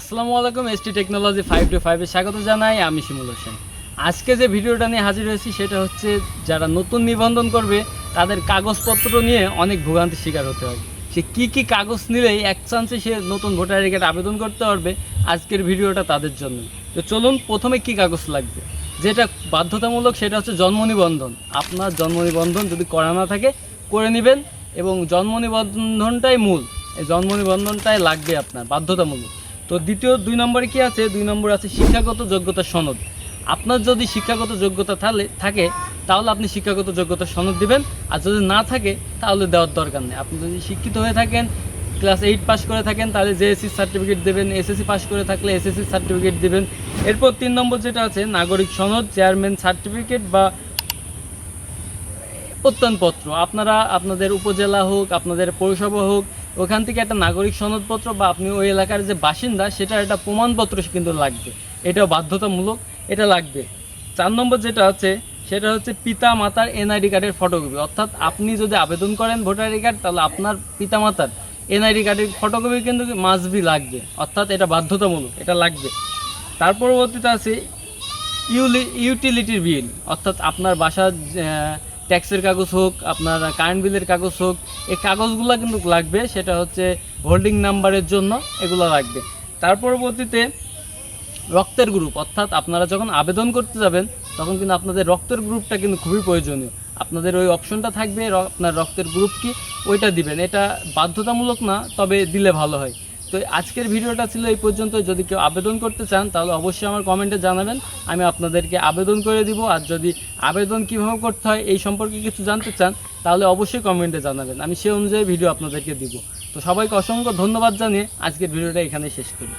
আসসালামু আলাইকুম ST technology five two ফাইভে স্বাগত জানাই, আমি শিমুল হোসেন। আজকে যে ভিডিওটা নিয়ে হাজির হয়েছি, সেটা হচ্ছে যারা নতুন নিবন্ধন করবে, তাদের কাগজপত্র নিয়ে অনেক ভোগান্তির শিকার হতে হয় সে কি কি কাগজ নিলেই এক চান্সে সে নতুন ভোটার কার্ড আবেদন করতে পারবে আজকের ভিডিওটা তাদের জন্য। তো চলুন, প্রথমে কি কাগজ লাগবে? যেটা বাধ্যতামূলক, সেটা হচ্ছে জন্ম নিবন্ধন। আপনার জন্ম নিবন্ধন যদি করা না থাকে, করে নেবেন এবং জন্ম নিবন্ধনটাই মূল। এই জন্ম নিবন্ধনটাই লাগবে আপনার, বাধ্যতামূলক। তো দ্বিতীয় দুই নম্বরে কি আছে? দুই নম্বর আছে শিক্ষাগত যোগ্যতা সনদ। আপনার যদি শিক্ষাগত যোগ্যতা থালে থাকে, তাহলে আপনি শিক্ষাগত যোগ্যতা সনদ দিবেন। আর যদি না থাকে, তাহলে দেওয়ার দরকার নেই। আপনি যদি শিক্ষিত হয়ে থাকেন, ক্লাস এইট পাস করে থাকেন, তাহলে জেএসসি সার্টিফিকেট দেবেন এসএসসি পাস করে থাকলে এসএসসি সার্টিফিকেট দেবেন। এরপর তিন নম্বর যেটা আছে, নাগরিক সনদ চেয়ারম্যান সার্টিফিকেট বা প্রত্যয়নপত্র। আপনারা আপনাদের উপজেলা হোক, আপনাদের পৌরসভা হোক ওখান থেকে একটা নাগরিক সনদপত্র বা আপনি ওই এলাকার যে বাসিন্দা সেটার একটা প্রমাণপত্র কিন্তু লাগবে। এটাও বাধ্যতামূলক, এটা লাগবে। চার নম্বর যেটা আছে সেটা হচ্ছে পিতা মাতার এনআইডি কার্ডের ফটোকপি অর্থাৎ আপনি যদি আবেদন করেন ভোটার আইডি কার্ড, তাহলে আপনার পিতা মাতার এনআইডি কার্ডের ফটোকপি কিন্তু মাসবি লাগবে। অর্থাৎ এটা বাধ্যতামূলক, এটা লাগবে। তার পরবর্তীতে আছে ইউলি ইউটিলিটির বিল। অর্থাৎ আপনার বাসার ট্যাক্সের কাগজ হোক, আপনার কারেন্ট বিলের কাগজ হোক, এই কাগজগুলো কিন্তু লাগবে, সেটা হচ্ছে হোল্ডিং নাম্বারের জন্য এগুলো লাগবে। তার পরবর্তীতে রক্তের গ্রুপ অর্থাৎ আপনারা যখন আবেদন করতে যাবেন, তখন কিন্তু আপনাদের রক্তের গ্রুপটা কিন্তু খুবই প্রয়োজনীয়। আপনাদের ওই অপশনটা থাকবে, আপনার রক্তের গ্রুপ কি, ওইটা দিবেন। এটা বাধ্যতামূলক না, তবে দিলে ভালো হয়। তো আজকের ভিডিওটা ছিল এই পর্যন্ত। যদি কেউ আবেদন করতে চান, তাহলে অবশ্যই আমার কমেন্টে জানাবেন। আমি আপনাদেরকে আবেদন করে দিব। আর যদি আবেদন কীভাবে করতে হয়, এই সম্পর্কে কিছু জানতে চান, তাহলে অবশ্যই কমেন্টে জানাবেন। আমি সে অনুযায়ী ভিডিও আপনাদেরকে দিব। তো সবাইকে অসংখ্য ধন্যবাদ জানিয়ে আজকের ভিডিওটা এখানে শেষ করি।